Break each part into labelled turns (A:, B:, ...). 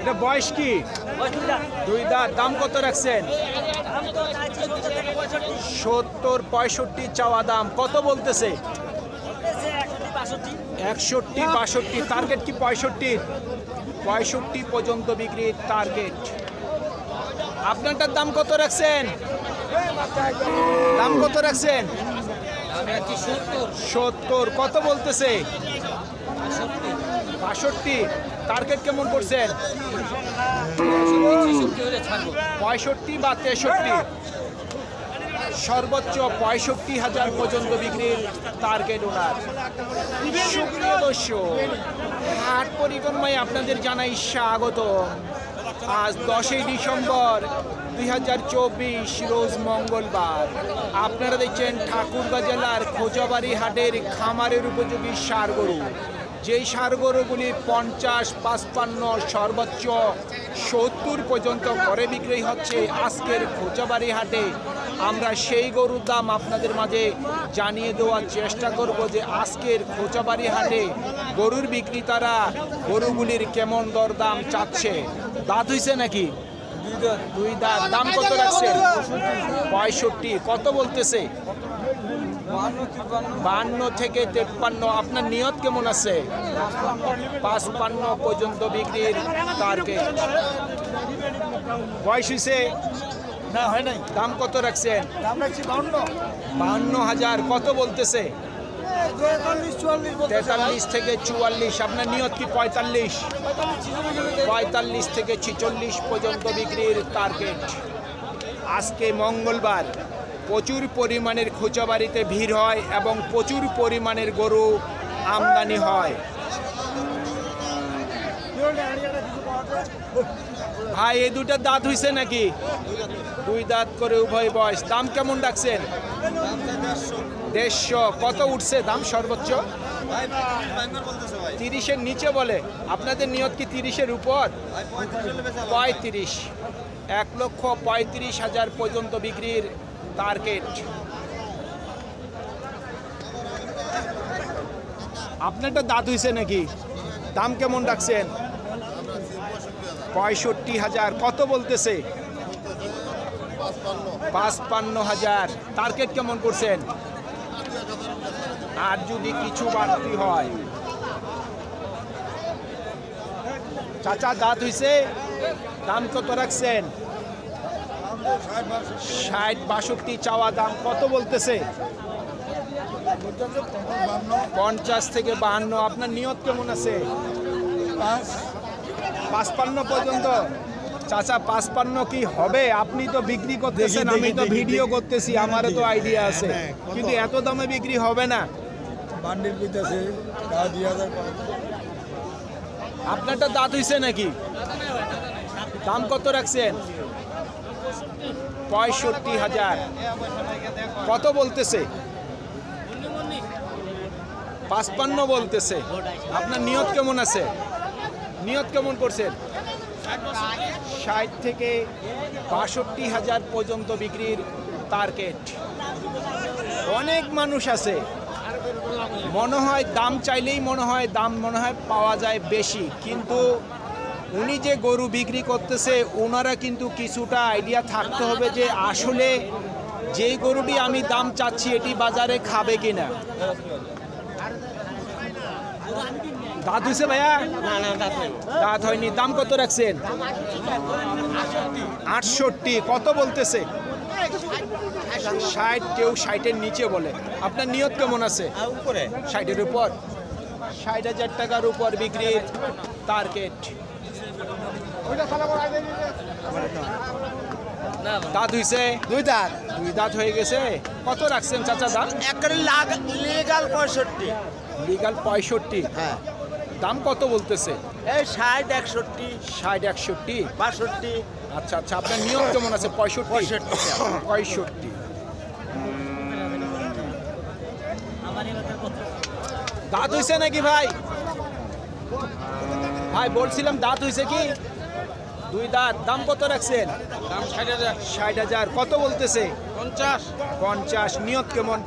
A: এটা বয়স কি? দুই দাঁত, দাম কত রাখছেন? সত্তর, পঁয়ষট্টি, চাওয়া দাম, কত বলতেছে? একষট্টি, বাষট্টি টার্গেট কি পঁয়ষট্টি? পঁয়ষট্টি পর্যন্ত বিক্রির টার্গেট আপনারটার দাম কত রাখছেন? দাম কত রাখছেন? সত্তর, কত বলতেছে? বাষট্টি। টার্গেট কেমন করছেন? পঁয়ষট্টি বা তেষট্টি। সর্বোচ্চ পঁয়ষট্টি হাজার পর্যন্ত বিক্রির টার্গেট ওনার হাট পরিক্রমায় আপনাদের জানাই স্বাগত আজ দশই ডিসেম্বর দুই হাজার চব্বিশ, রোজ মঙ্গলবার। আপনারা দেখছেন ঠাকুরগাঁ জেলার খোঁজাবাড়ি হাটের খামারের উপযোগী সার গরু। যেই সার গরুগুলি পঞ্চাশ, পাঁচপান্ন, সর্বোচ্চ সত্তর পর্যন্ত করে বিক্রি হচ্ছে আজকের খোঁজাবাড়ি হাটে। আমরা সেই গরুর দাম আপনাদের মাঝে জানিয়ে দেওয়ার চেষ্টা করব যে আজকের খোঁচাবাড়ি হাটে গরুর বিক্রেতারা গরুগুলির কেমন দর দাম চাচ্ছে। দাঁত হইছে নাকি? দুই দাঁত দাম কত রাখছে পঁয়ষট্টি। কত বলতেছে? বান্ন থেকে তেপ্পান্ন। আপনার নিয়ত কেমন আছে? পাঁচপান্ন পর্যন্ত বিক্রির টার্গেট বয়স হইছে?
B: না হয় নাই।
A: দাম কত রাখছেন?
B: দাম রাখছি বাউন্ন।
A: বাহান্ন হাজার। কত বলতেছে?
B: তেতাল্লিশ
A: থেকে চুয়াল্লিশ। আপনার নিয়ত কি পঁয়তাল্লিশ? পঁয়তাল্লিশ থেকে ছিচল্লিশ পর্যন্ত বিক্রির টার্গেট আজকে মঙ্গলবার। প্রচুর পরিমাণের খোঁচাবাড়িতে ভিড় হয় এবং প্রচুর পরিমাণের গরু আমদানি হয়। ভাই, এই দুটা দাঁত হইছে নাকি? দুই দাঁত করে উভয় বয়স। দাম কেমন ডাকছেন? দেড়শো। কত উঠছে দাম সর্বোচ্চ? তিরিশের নিচে বলে। আপনাদের নিয়ত কি তিরিশের উপর? পঁয়ত্রিশ। এক লক্ষ পঁয়ত্রিশ হাজার পর্যন্ত বিক্রির টার্গেট। আপনারটা দাঁত হইছে নাকি? দাম কেমন রাখছেন? পঁয়ষট্টি হাজার। কত বলতেছে? পাঁচপান্ন হাজার। টার্গেট কেমন করছেন? আর যদি কিছু বাড়তি হয়? চাচা, দাঁত হইছে? দাম কত রাখছেন? ষাট বাষট্টি চাওয়া দাম কত বলতেছে? পঞ্চাশ থেকে বাহান্ন আপনার নিয়ত কেমন আছে? পাঁচপান্ন পর্যন্ত? চাচা পাঁচপান্ন কি হবে? আপনি তো বিক্রি করতেছেন আমি তো ভিডিও করতেছি আমারও তো আইডিয়া আছে।
B: হ্যাঁ,
A: কিন্তু এত দামে বিক্রি হবে না।
B: বান্ডিল পিতেছে
A: আপনারটা দাঁত হইছে নাকি? দাম কত রাখছেন? পঁয়ষট্টি হাজার। কত বলতেছে? পাঁচপান্ন বলতেছে। আপনার নিয়ত কেমন আছে? নিয়ত কেমন করছেন? ষাট থেকে বাষট্টি হাজার পর্যন্ত বিক্রির টার্গেট অনেক মানুষ আছে। মনে হয় দাম চাইলেই মনে হয়, দাম মনে হয় পাওয়া যায় বেশি। কিন্তু উনি যে গরু বিক্রি করতেছে ওনারা কিন্তু কিছুটা আইডিয়া থাকতে হবে যে আসলে যেই গরুটি আমি দাম চাচ্ছি এটি বাজারে খাবে কিনা। দাঁত হয়েছে ভাইয়া? দাঁত হয়নি। দাম কত রাখছেন? আটষট্টি। কত বলতেছে? ষাট কেউ ষাটের নিচে বলে। আপনার নিয়ত কেমন আছে?
B: উপরে?
A: ষাটের উপর। ষাট হাজার টাকার উপর বিক্রির টার্গেট দাঁত হইছে?
B: দুই দাঁত।
A: দুই দাঁত হয়ে গেছে। কত রাখছেন চাচা দাম?
B: লাগ লিগাল পঁয়ষট্টি।
A: লিগাল পঁয়ষট্টি।
B: হ্যাঁ।
A: দাম কত বলতেছে?
B: এই ষাট একষট্টি।
A: ষাট একষট্টি?
B: বাষট্টি।
A: আচ্ছা আচ্ছা আপনার নিয়ম কেমন আছে? পঁয়ষট্টি?
B: পঁয়ষট্টি।
A: পঁয়ষট্টি। দাঁত হইছে নাকি ভাই? ভাই বলছিলাম দাঁত হইছে কি? দুই দাঁত দাম কত রাখছেন?
B: দাম ষাট হাজার।
A: ষাট হাজার কত বলতেছে?
B: পঞ্চাশ।
A: পঞ্চাশ নিয়ত কেমন?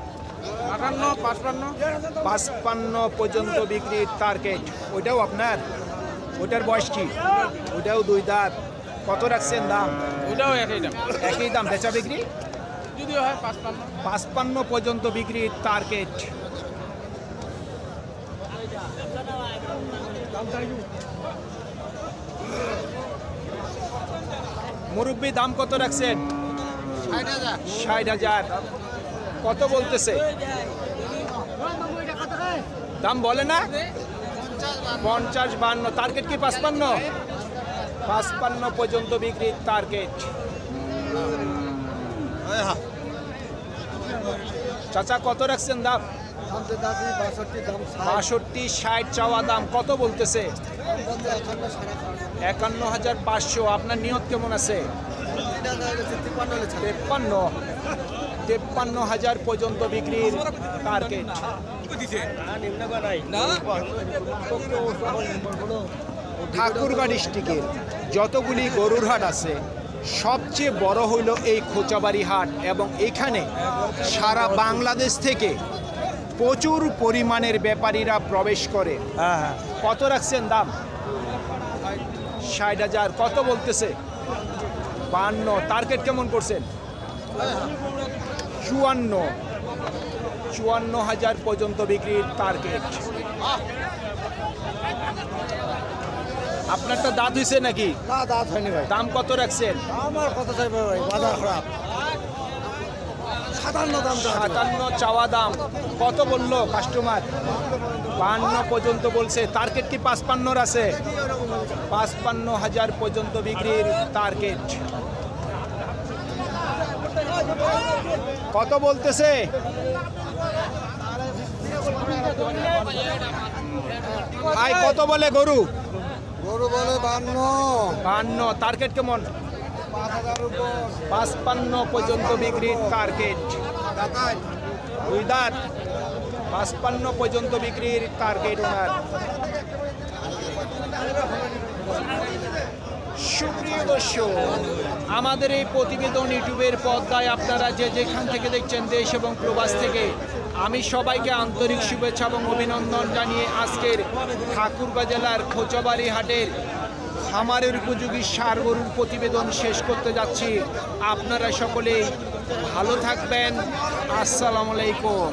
B: আটান্ন পাঁচপান্ন।
A: পাঁচপান্ন পর্যন্ত বিক্রির টার্গেট ওইটাও আপনার? ওটার বয়স কি? ওটাও দুই দাঁত। কত রাখছেন দাম?
B: ওটাও একই দাম।
A: একই দাম বেচা বিক্রি?
B: যদিও হয় পাঁচ পান্ন
A: পাঁচপান্ন পর্যন্ত বিক্রির টার্গেট মুরব্বী, দাম কত রাখছেন?
B: ষাট হাজার।
A: কত বলতেছে? দাম বলে না? পঞ্চাশ বান্ন। টার্গেট কি পাঁচপান্ন? পাঁচপান্ন পর্যন্ত বিক্রির টার্গেট। চাচা, কত রাখছেন দাম? বাষট্টি, ষাট চাওয়া দাম। কত বলতেছে? একান্ন হাজার পাঁচশো। আপনার নিয়ত কেমন আছে? তেপ্পান্ন। তেপ্পান্ন হাজার পর্যন্ত বিক্রির টার্গেট ঠাকুরগাঁ ডিস্ট্রিক্টের যতগুলি গরুর হাট আছে সবচেয়ে বড় হইল এই খোঁচাবাড়ি হাট এবং এখানে সারা বাংলাদেশ থেকে প্রচুর পরিমাণের ব্যাপারীরা প্রবেশ করে। কত রাখছেন দাম? ষাট হাজার কত বলতেছে? বান্ন টার্গেট কেমন করছেন চুয়ান্ন। চুয়ান্ন হাজার পর্যন্ত বিক্রির টার্গেট আপনারটা দাঁত হয়েছে নাকি?
C: না দাঁত হয়নি ভাই।
A: দাম কত রাখছেন?
C: আমার চাইবে ভাই বাজার খারাপ। সাতান্ন দাম
A: সাতান্ন চাওয়া দাম। কত বলল কাস্টমার বান্ন পর্যন্ত বলছে। টার্গেট কি পাঁচপান্নর আছে? পাঁচপান্ন হাজার পর্যন্ত বিক্রির টার্গেট কত বলতেছে? ভাই কত বলে গরু?
C: গরু বলে বান্ন।
A: বান্ন টার্গেট কেমন? পাঁচপান্ন পর্যন্ত বিক্রির টার্গেট দুই দাঁত। পাঁচপান্ন পর্যন্ত বিক্রির টার্গেট ওনার। সুপ্রিয় দর্শক, আমাদের এই প্রতিবেদন ইউটিউবের পর্দায় আপনারা যে যেখান থেকে দেখছেন দেশ এবং প্রবাস থেকে, আমি সবাইকে আন্তরিক শুভেচ্ছা এবং অভিনন্দন জানিয়ে আজকের ঠাকুরগাঁ জেলার খোঁচাবাড়ি হাটের খামারের উপযোগী সার গরুর প্রতিবেদন শেষ করতে যাচ্ছি। আপনারা সকলেই ভালো থাকবেন। আসসালামু আলাইকুম।